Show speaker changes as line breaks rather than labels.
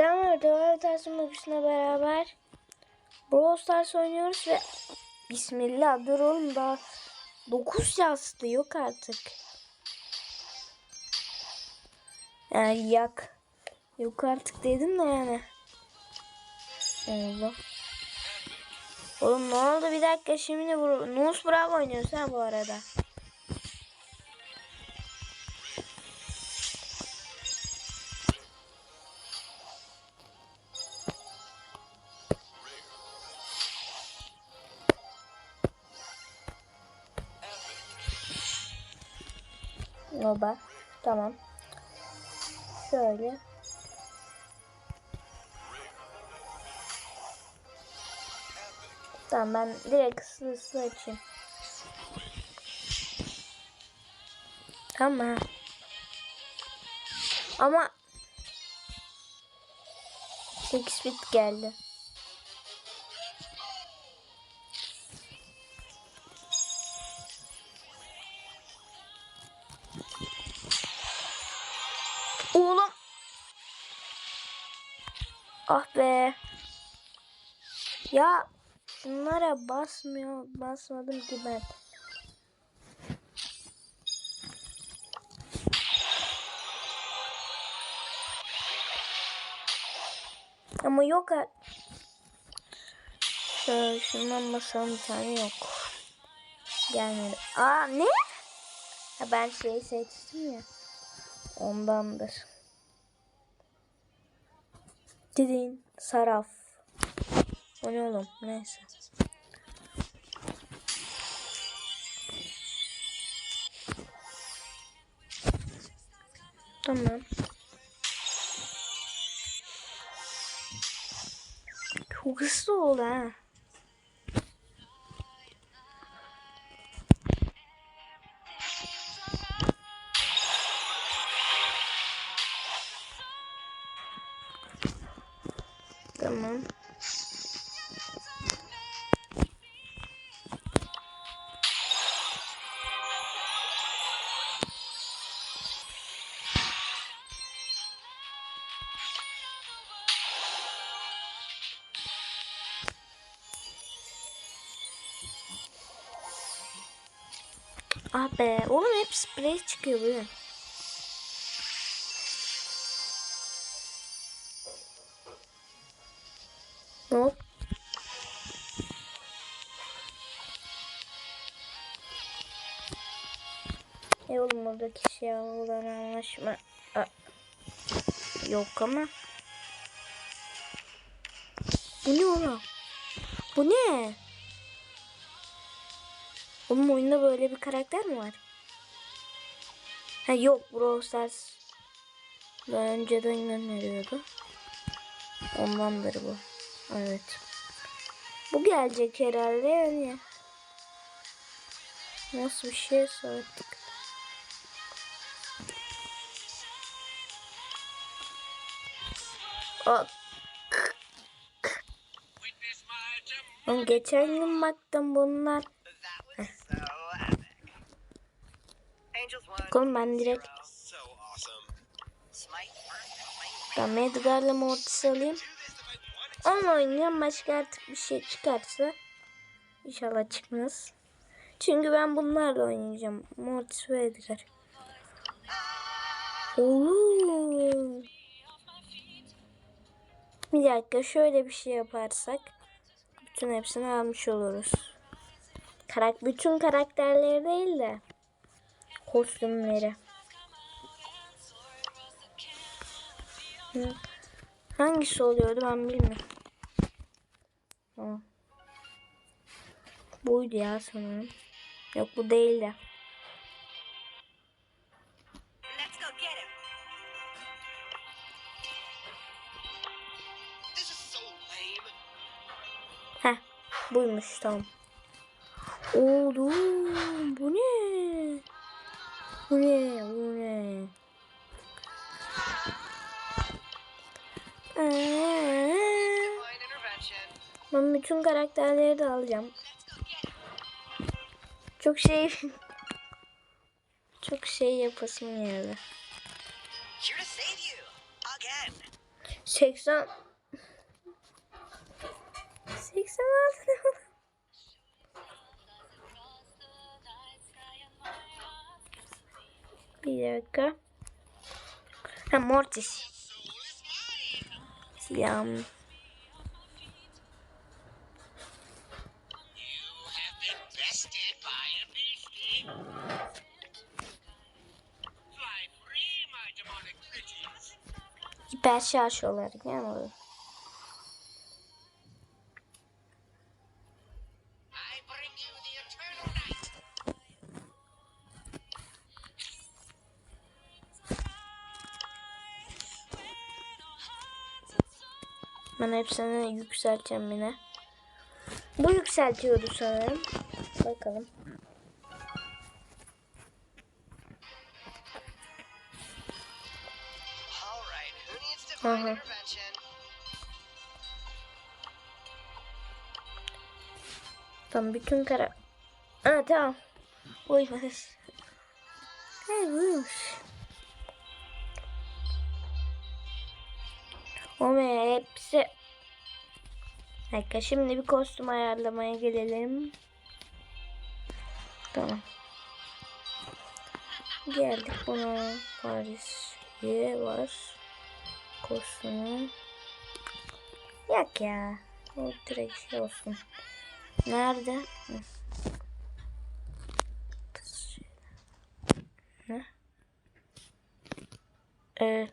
Selamlar Doğru Tarsın Bakışı'na beraber Brawl Stars oynuyoruz ve Bismillah dur oğlum daha 9 yazdı yok artık. Yani yak. Yok artık dedim de yani. Allah. Oğlum ne oldu bir dakika şimdi Nus Bravo oynuyorsun ha bu arada. Baba. Tamam. Şöyle. Tamam ben direkt hızlı açayım. Tamam. Ama 8 bit geldi. Oğlum. Ah be. Ya şunlara basmıyor. Basmadım ki ben. Ama yok. Şöyle şundan basalım bir tane yok. Gelmedi. Aa ne? Ha, ben şeyi seçtim ya. Ondandır. Dedin saraf. O ne oğlum? Neyse. Tamam. Çok hızlı oldu ha. Ah be. Oğlum hep sprey çıkıyor böyle. Hop. E oğlum oradaki şey olan anlaşma Aa, yok ama. Bu ne oğlum? Bu ne? Oğlum oyunda böyle bir karakter mi var? Ha yok Brawl Stars daha önceden gönderiyordu. Ondandır bu. Evet. Bu gelecek herhalde yani. Nasıl bir şey Oğlum geçen gün baktım bunlar. Oğlum ben direkt ben Edgar'la Mortis alayım. Onunla oynayacağım. Başka artık bir şey çıkarsa inşallah çıkmaz. Çünkü ben bunlarla oynayacağım. Mortis ve Edgar. Oo. Bir dakika şöyle bir şey yaparsak bütün hepsini almış oluruz. Karak bütün karakterleri değil de kostümleri. Hı. Hangisi oluyordu ben bilmiyorum. Tamam. Buydu ya sanırım. Yok bu değildi. Heh buymuş tamam. Oğlum bu ne? Bu ne? Bu ne?
İntervention.
ben bütün karakterleri de alacağım. Çok şey çok şey yapasım geldi.
Here to save you again.
80 Bir dakika. Ha Mortis. Silahım.
You have been bested by a beastie. Fly free, my demonic creatures.
Hiper şarj olarak yani Ben hepsini yükselteceğim yine. Bu yükseltiyordu sanırım. Bakalım.
İntervention?
Tamam bütün kara... Ha tamam. Uymuş. Uymuş. Ama hepsi... Dakika şimdi bir kostüm ayarlamaya gelelim. Tamam. Geldik buna. Paris var. Kostümü. Yok ya. O direkt şey olsun. Nerede? Ne? Ee,